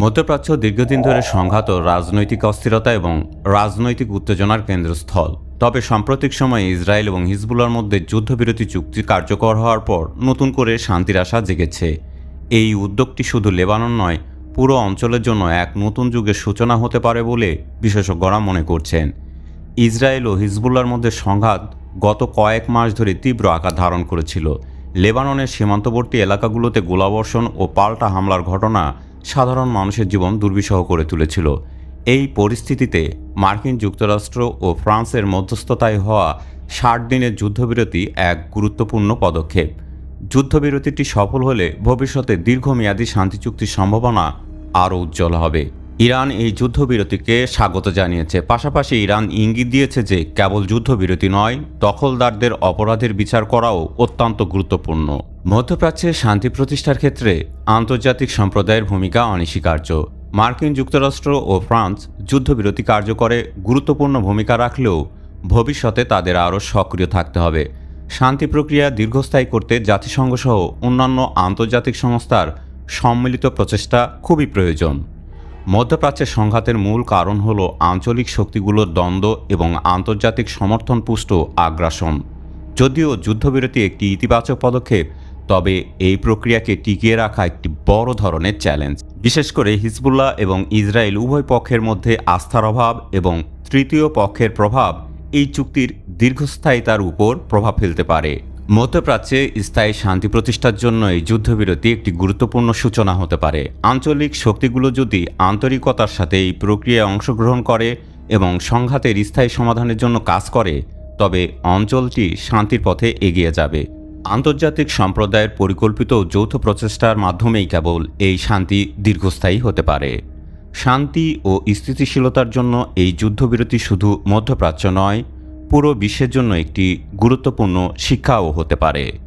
মধ্যপ্রাচ্য দীর্ঘদিন ধরে সংঘাত ও রাজনৈতিক অস্থিরতা এবং রাজনৈতিক উত্তেজনার কেন্দ্রস্থল। তবে সাম্প্রতিক সময়ে ইসরায়েল এবং হিজবুল্লার মধ্যে যুদ্ধবিরতি চুক্তি কার্যকর হওয়ার পর নতুন করে শান্তির আশা জেগেছে। এই উদ্যোগটি শুধু লেবানন নয়, পুরো অঞ্চলের জন্য এক নতুন যুগের সূচনা হতে পারে বলে বিশেষজ্ঞরা মনে করছেন। ইসরায়েল ও হিজবুল্লার মধ্যে সংঘাত গত কয়েক মাস ধরে তীব্র আকার ধারণ করেছিল। লেবাননের সীমান্তবর্তী এলাকাগুলোতে গোলাবর্ষণ ও পাল্টা হামলার ঘটনা সাধারণ মানুষের জীবন দুর্বিষহ করে তুলেছিল। এই পরিস্থিতিতে মার্কিন যুক্তরাষ্ট্র ও ফ্রান্সের মধ্যস্থতায় হওয়া ষাট দিনের যুদ্ধবিরতি এক গুরুত্বপূর্ণ পদক্ষেপ। যুদ্ধবিরতিটি সফল হলে ভবিষ্যতে দীর্ঘমেয়াদী শান্তি চুক্তির সম্ভাবনা আরও উজ্জ্বল হবে। ইরান এই যুদ্ধবিরতিকে স্বাগত জানিয়েছে। পাশাপাশি ইরান ইঙ্গিত দিয়েছে যে কেবল যুদ্ধবিরতি নয়, দখলদারদের অপরাধের বিচার করাও অত্যন্ত গুরুত্বপূর্ণ। মধ্যপ্রাচ্যে শান্তি প্রতিষ্ঠার ক্ষেত্রে আন্তর্জাতিক সম্প্রদায়ের ভূমিকা অনস্বীকার্য। মার্কিন যুক্তরাষ্ট্র ও ফ্রান্স যুদ্ধবিরতি কার্যকরে গুরুত্বপূর্ণ ভূমিকা রাখলেও ভবিষ্যতে তাদের আরও সক্রিয় থাকতে হবে। শান্তি প্রক্রিয়া দীর্ঘস্থায়ী করতে জাতিসংঘসহ অন্যান্য আন্তর্জাতিক সংস্থার সম্মিলিত প্রচেষ্টা খুবই প্রয়োজন। মধ্যপ্রাচ্যের সংঘাতের মূল কারণ হল আঞ্চলিক শক্তিগুলোর দ্বন্দ্ব এবং আন্তর্জাতিক সমর্থন পুষ্ট আগ্রাসন। যদিও যুদ্ধবিরতি একটি ইতিবাচক পদক্ষেপ তবে এই প্রক্রিয়াকে টিকিয়ে রাখা একটি বড় ধরনের চ্যালেঞ্জ। বিশেষ করে হিজবুল্লাহ এবং ইসরায়েল উভয় পক্ষের মধ্যে আস্থার অভাব এবং তৃতীয় পক্ষের প্রভাব এই চুক্তির দীর্ঘস্থায়িতার উপর প্রভাব ফেলতে পারে। মধ্যপ্রাচ্যে স্থায়ী শান্তি প্রতিষ্ঠার জন্য এই যুদ্ধবিরতি একটি গুরুত্বপূর্ণ সূচনা হতে পারে। আঞ্চলিক শক্তিগুলো যদি আন্তরিকতার সাথে এই প্রক্রিয়ায় অংশগ্রহণ করে এবং সংঘাতের স্থায়ী সমাধানের জন্য কাজ করে, তবে অঞ্চলটি শান্তির পথে এগিয়ে যাবে। আন্তর্জাতিক সম্প্রদায়ের পরিকল্পিত যৌথ প্রচেষ্টার মাধ্যমেই কেবল এই শান্তি দীর্ঘস্থায়ী হতে পারে। শান্তি ও স্থিতিশীলতার জন্য এই যুদ্ধবিরতি শুধু মধ্যপ্রাচ্য নয়, পুরো বিশ্বের জন্য একটি গুরুত্বপূর্ণ শিক্ষাও হতে পারে।